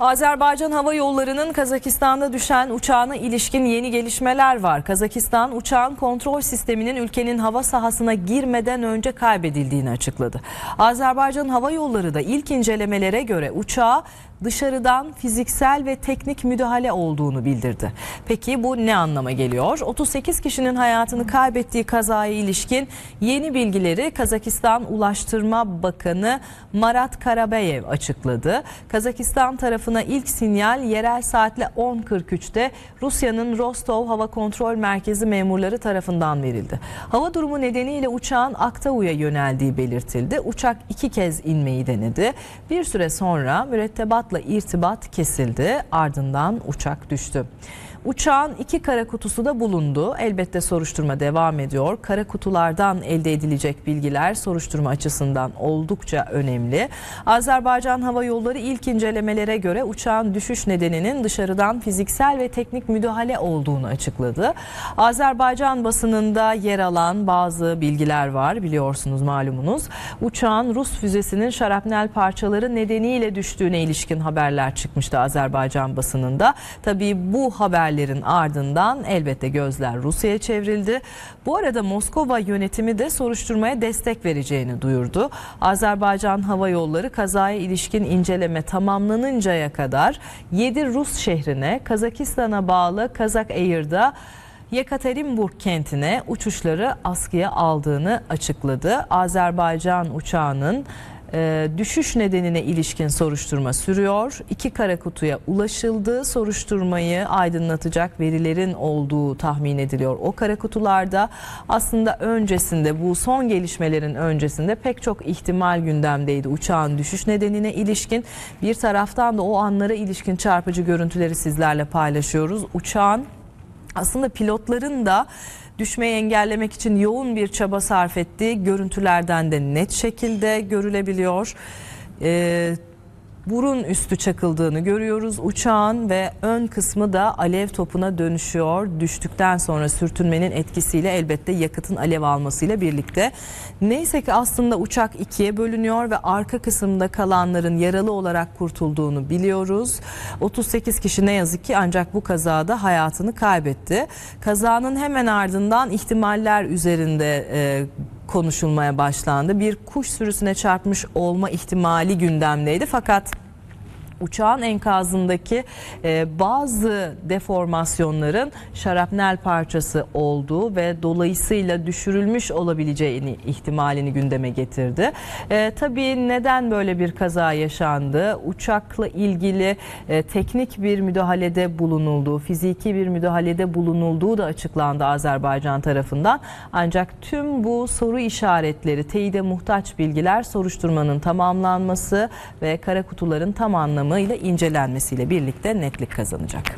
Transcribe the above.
Azerbaycan Hava Yolları'nın Kazakistan'da düşen uçağına ilişkin yeni gelişmeler var. Kazakistan uçağın kontrol sisteminin ülkenin hava sahasına girmeden önce kaybedildiğini açıkladı. Azerbaycan Hava Yolları da ilk incelemelere göre uçağa dışarıdan fiziksel ve teknik müdahale olduğunu bildirdi. Peki bu ne anlama geliyor? 38 kişinin hayatını kaybettiği kazaya ilişkin yeni bilgileri Kazakistan Ulaştırma Bakanı Marat Karabayev açıkladı. Kazakistan tarafına ilk sinyal yerel saatle 10.43'te Rusya'nın Rostov Hava Kontrol Merkezi memurları tarafından verildi. Hava durumu nedeniyle uçağın Aktau'ya yöneldiği belirtildi. Uçak iki kez inmeyi denedi. Bir süre sonra mürettebatla irtibat kesildi. Ardından uçak düştü. Uçağın iki kara kutusu da bulundu. Elbette soruşturma devam ediyor. Kara kutulardan elde edilecek bilgiler soruşturma açısından oldukça önemli. Azerbaycan Hava Yolları ilk incelemelere göre uçağın düşüş nedeninin dışarıdan fiziksel ve teknik müdahale olduğunu açıkladı. Azerbaycan basınında yer alan bazı bilgiler var biliyorsunuz malumunuz. Uçağın Rus füzesinin şarapnel parçaları nedeniyle düştüğüne ilişkin haberler çıkmıştı Azerbaycan basınında. Tabii bu haberlerin ardından elbette gözler Rusya'ya çevrildi. Bu arada Moskova yönetimi de soruşturmaya destek vereceğini duyurdu. Azerbaycan Hava Yolları kazaya ilişkin inceleme tamamlanıncaya kadar 7 Rus şehrine Kazakistan'a bağlı Kazak Air'da Yekaterinburg kentine uçuşları askıya aldığını açıkladı. Azerbaycan uçağının e, düşüş nedenine ilişkin soruşturma sürüyor. İki kara kutuya ulaşıldı. Soruşturmayı aydınlatacak verilerin olduğu tahmin ediliyor. O kara kutularda aslında öncesinde bu son gelişmelerin öncesinde pek çok ihtimal gündemdeydi. Uçağın düşüş nedenine ilişkin bir taraftan da o anlara ilişkin çarpıcı görüntüleri sizlerle paylaşıyoruz. Uçağın aslında pilotların da düşmeyi engellemek için yoğun bir çaba sarf ettiği görüntülerden de net şekilde görülebiliyor. Ee, burun üstü çakıldığını görüyoruz uçağın ve ön kısmı da alev topuna dönüşüyor. Düştükten sonra sürtünmenin etkisiyle elbette yakıtın alev almasıyla birlikte. Neyse ki aslında uçak ikiye bölünüyor ve arka kısımda kalanların yaralı olarak kurtulduğunu biliyoruz. 38 kişi ne yazık ki ancak bu kazada hayatını kaybetti. Kazanın hemen ardından ihtimaller üzerinde e, konuşulmaya başlandı. Bir kuş sürüsüne çarpmış olma ihtimali gündemdeydi fakat uçağın enkazındaki e, bazı deformasyonların şarapnel parçası olduğu ve dolayısıyla düşürülmüş olabileceğini ihtimalini gündeme getirdi. E, tabii neden böyle bir kaza yaşandı? Uçakla ilgili e, teknik bir müdahalede bulunulduğu, fiziki bir müdahalede bulunulduğu da açıklandı Azerbaycan tarafından. Ancak tüm bu soru işaretleri, teyide muhtaç bilgiler soruşturmanın tamamlanması ve kara kutuların tam anlamıyla incelenmesiyle birlikte netlik kazanacak.